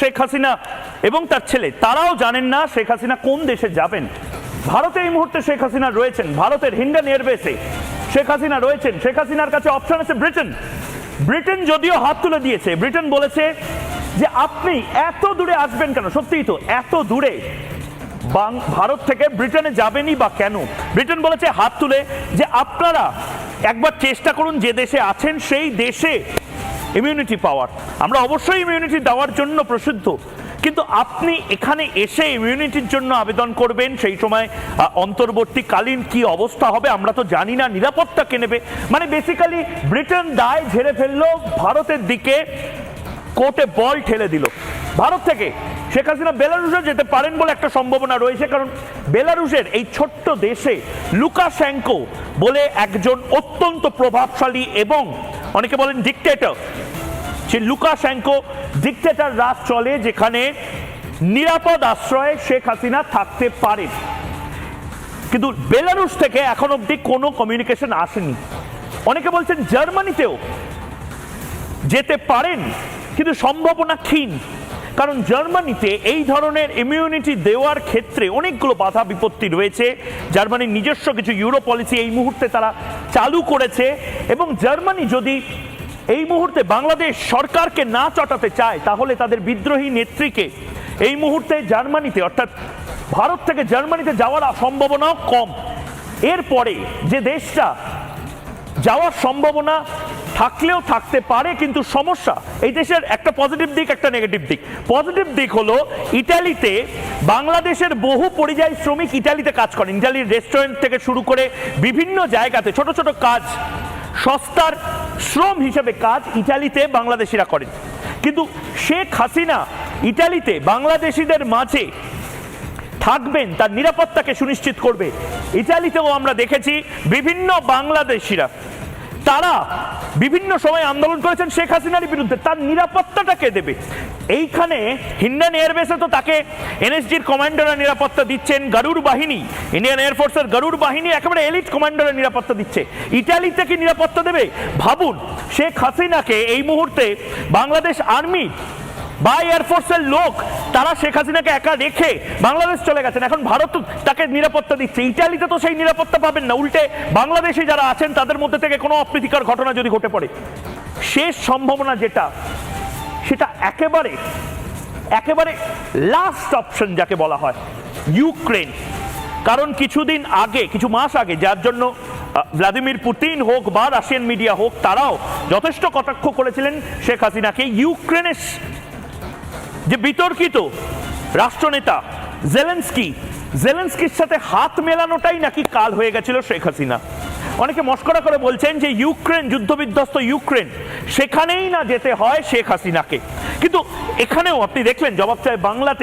শেখ হাসিনা এবং তার ছেলে, তারাও জানেন না শেখ হাসিনা কোন দেশে যাবেন। ভারতে এই মুহূর্তে শেখ হাসিনা রয়েছেন, ভারতের হিন্ডান এয়ারবেসে শেখ হাসিনা রয়েছেন। শেখ হাসিনার কাছে অপশন আছে ব্রিটেন। ব্রিটেন যদিও হাত তুলে দিয়েছে, ব্রিটেন বলেছে যে আপনি এত দূরে আসবেন কেন? সত্যিই তো, এত দূরে। ভারত থেকে ব্রিটেনে যাবেনই বা কেন? ব্রিটেন বলেছে হাত তুলে যে আপনারা একবার চেষ্টা করুন যে দেশে আছেন, সেই দেশে ইমিউনিটি পাওয়ার আমরা অবশ্যই ইমিউনিটি দেওয়ার জন্য প্রসিদ্ধ। কিন্তু আপনি এখানে এসে ইমিউনিটির জন্য আবেদন করবেন, সেই সময় অন্তর্বর্তীকালীন কি অবস্থা হবে আমরা তো জানি না, নিরাপত্তা কে নেবে? মানে বেসিক্যালি ব্রিটেন দায় ঝেড়ে ফেলল, ভারতের দিকে কোর্টে বল ঠেলে দিল। ভারত থেকে। শেখ হাসিনা বেলারুসে যেতে পারেন বলে একটা সম্ভাবনা রয়েছে, কারণ বেলারুসের এই ছোট্ট দেশে লুকাশ্যাঙ্কো বলে একজন অত্যন্ত প্রভাবশালী এবং অনেকে বলেন ডিকটেটর সে লুকাশ্যাঙ্কো ডিকটেটর রাজ চলে, যেখানে নিরাপদ আশ্রয়ে শেখ হাসিনা থাকতে পারেন কিন্তু বেলারুস থেকে এখন অবধি কোনো কমিউনিকেশন আসেনি। অনেকে বলছেন জার্মানিতেও যেতে পারেন, কিন্তু সম্ভাবনা ক্ষীণ। কারণ জার্মানিতে এই ধরনের ইমিউনিটি দেওয়ার ক্ষেত্রে অনেকগুলো বাধা বিপত্তি রয়েছে। জার্মানির নিজস্ব কিছু ইউরো পলিসি এই মুহূর্তে তারা চালু করেছে। এবং জার্মানি যদি এই মুহূর্তে বাংলাদেশ সরকারকে না চটাতে চায়, তাহলে তাদের বিদ্রোহী নেত্রীকে এই মুহূর্তে জার্মানিতে, অর্থাৎ ভারত থেকে জার্মানিতে যাওয়ার সম্ভাবনাও কম। এরপরে যে দেশটা যাওয়ার সম্ভাবনা থাকলেও থাকতে পারে, কিন্তু সমস্যা, এই দেশের একটা পজিটিভ দিক, একটা নেগেটিভ দিক। পজিটিভ দিক হলো, ইটালিতে বাংলাদেশের বহু পরিযায়ী শ্রমিক ইটালিতে কাজ করেন। ইটালির রেস্টুরেন্ট থেকে শুরু করে বিভিন্ন জায়গাতে ছোট ছোট কাজ সস্তার শ্রম হিসেবে কাজ ইটালিতে বাংলাদেশিরা করেন। কিন্তু শেখ হাসিনা ইটালিতে বাংলাদেশিদের মাঝে থাকবেন, তার নিরাপত্তাকে সুনিশ্চিত করবে। ইটালিতেও আমরা দেখেছি বিভিন্ন বাংলাদেশিরা তারা বিভিন্ন সময় আন্দোলন করেছেন শেখ হাসিনার বিরুদ্ধে। তার নিরাপত্তাটা কে দেবে? এইখানে হিন্ডান এয়ারবেসে তো তাকে এনএসজির কমান্ডাররা নিরাপত্তা দিচ্ছেন গারুর বাহিনী। ইন্ডিয়ান এয়ারফোর্সের গারুর বাহিনী একেবারে এলিট কমান্ডাররা নিরাপত্তা দিচ্ছে। ইটালিতে থেকে নিরাপত্তা দেবে? ভাবুন, শেখ হাসিনাকে এই মুহূর্তে বাংলাদেশ আর্মি বা এয়ারফোর্সের লোক, তারা শেখ হাসিনাকে একা রেখে বাংলাদেশ চলে গেছেন। এখন ভারত তাকে নিরাপত্তা দিচ্ছে। ইটালিতে তো সেই নিরাপত্তা পাবেন না। উল্টে বাংলাদেশে যারা আছেন, তাদের মধ্যে থেকে কোনো অপ্রীতিকর ঘটনা যদি ঘটে পড়ে, শেষ সম্ভাবনা যেটা, সেটা একেবারে একেবারে লাস্ট অপশন যাকে বলা হয় ইউক্রেন কারণ কিছুদিন আগে, কিছু মাস আগে, যার জন্য ভ্লাদিমির পুতিন হোক বা রাশিয়ান মিডিয়া হোক, তারাও যথেষ্ট কটাক্ষ করেছিলেন শেখ হাসিনাকে। ইউক্রেনের যে বিতর্কিত রাষ্ট্রনেতা জেলেন্সকি, জেলেন্সকির সাথে হাত মেলানোটাই নাকি কাল হয়ে গেছিল শেখ হাসিনা। অনেকে মস্করা করে বলছেন যে ইউক্রেন, যুদ্ধবিধ্বস্ত ইউক্রেন, সেখানেই না যেতে হয় শেখ হাসিনাকে। কিন্তু এখানেও আপনি দেখলেন জবাব চায় বাংলাতে